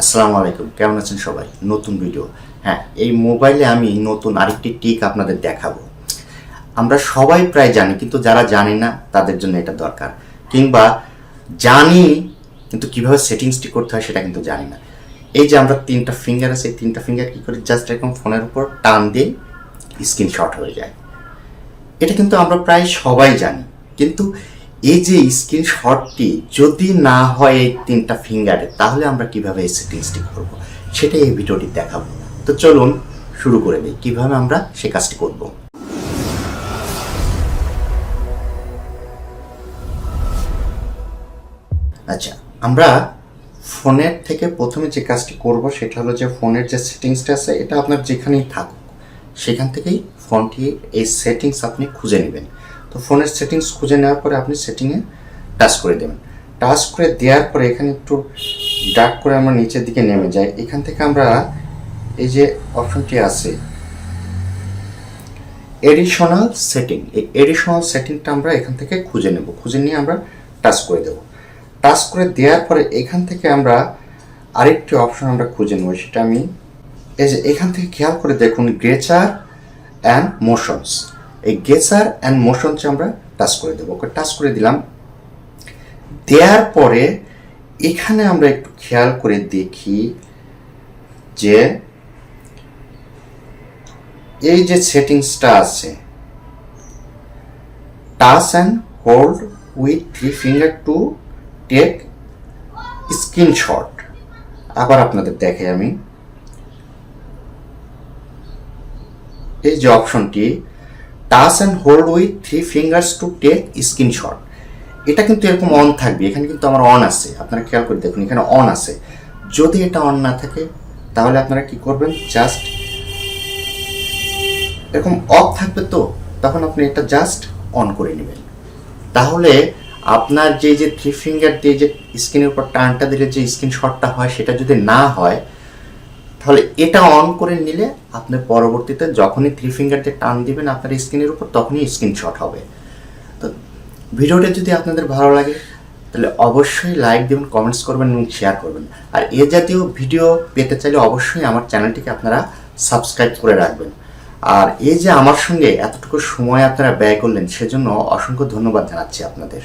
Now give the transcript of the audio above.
আসসালামু আলাইকুম। কেমন আছেন সবাই? নতুন ভিডিও হ্যাঁ এই মোবাইলে আমি নতুন আরেকটি টিক আপনাদের দেখাবো। আমরা সবাই প্রায় জানি, কিন্তু যারা জানি না, তাদের জন্য এটা দরকার। কিংবা জানি, কিন্তু কীভাবে সেটিংসটি করতে হয় সেটা কিন্তু জানি না। এই যে আমরা তিনটা ফিঙ্গার আছে, এই তিনটা ফিঙ্গার কী করে? জাস্ট এরকম ফোনের উপর টান দিয়ে স্ক্রিনশট হয়ে যায়। এটা কিন্তু আমরা প্রায় সবাই জানি। কিন্তু এই যে স্ক্রিনশটটি যদি না হয় এই তিনটা ফিঙ্গারে, তাহলে আমরা কীভাবে এই সেটিংসটি করব? সেটাই এই ভিডিওটি দেখাবো। তো চলুন শুরু করে দিই, কীভাবে আমরা সে কাজটি করব? আচ্ছা আমরা ফোনের থেকে প্রথমে যে কাজটি করব, সেটা হলো যে ফোনের যে সেটিংসটা আছে, এটা আপনার যেখানেই থাকুক, সেখান থেকেই ফোনটি, এই সেটিংস আপনি খুঁজে নেবেন। তো ফোনের সেটিংস খুঁজে নেওয়ার পরে আপনি সেটিংয়ে টাচ করে দেবেন। টাচ করে দেওয়ার পরে এখানে একটু ডার্ক করে আমরা নিচের দিকে নেমে যাই। এখান থেকে আমরা এই যে অপশনটি আছে এডিশনাল সেটিং এই এডিশনাল সেটিংটা আমরা এখান থেকে খুঁজে নেব। খুঁজে নিয়ে আমরা টাচ করে দেব। টাচ করে দেওয়ার পরে এখান থেকে আমরা আরেকটি অপশন আমরা খুঁজে নেব, সেটা আমি এই যে এখান থেকে খেয়াল করে দেখুন গ্রেচার অ্যান্ড মোশনস এই গেচার অ্যান্ড মোশনস আমরা টাচ করে দেবো। ওকে টাচ করে দিলাম। দেওয়ার পরে এখানে আমরা একটু খেয়াল করে দেখি যে এই যে সেটিংসটা আছে touch and hold with three finger to take screenshot আবার আপনাদের দেখে আমি। এই যে অপশনটি touch and hold with three fingers to take screenshot এটা কিন্তু এরকম অন থাকবে, এখানে কিন্তু আমার অন আছে। আপনারা খেয়াল করে দেখুন, এখানে অন আছে। যদি এটা অন না থাকে, তাহলে আপনারা কি করবেন? জাস্ট এরকম অফ থাকবে তো, তখন আপনি এটা জাস্ট অন করে নেবেন। তাহলে আপনার যে যে থ্রি ফিঙ্গার দিয়ে যে স্ক্রিনের উপর টানটা দিলে যে স্ক্রিনশটটা হয়, সেটা যদি না হয় তাহলে এটা অন করে নিলে আপনি পরবর্তীতে যখনই থ্রি ফিঙ্গার দিয়ে টান দিবেন আপনার স্ক্রিনের উপর, তখনই স্ক্রিনশট হবে। তো ভিডিওটা যদি আপনাদের ভালো লাগে, তাহলে অবশ্যই লাইক দেবেন কমেন্টস করবেন এবং শেয়ার করবেন। আর এ জাতীয় ভিডিও পেতে চাইলে অবশ্যই আমার চ্যানেলটিকে আপনারা সাবস্ক্রাইব করে রাখবেন। আর এই যে আমার সঙ্গে এতটুকু সময় আপনারা ব্যয় করলেন, সেজন্য অসংখ্য ধন্যবাদ জানাচ্ছি আপনাদের।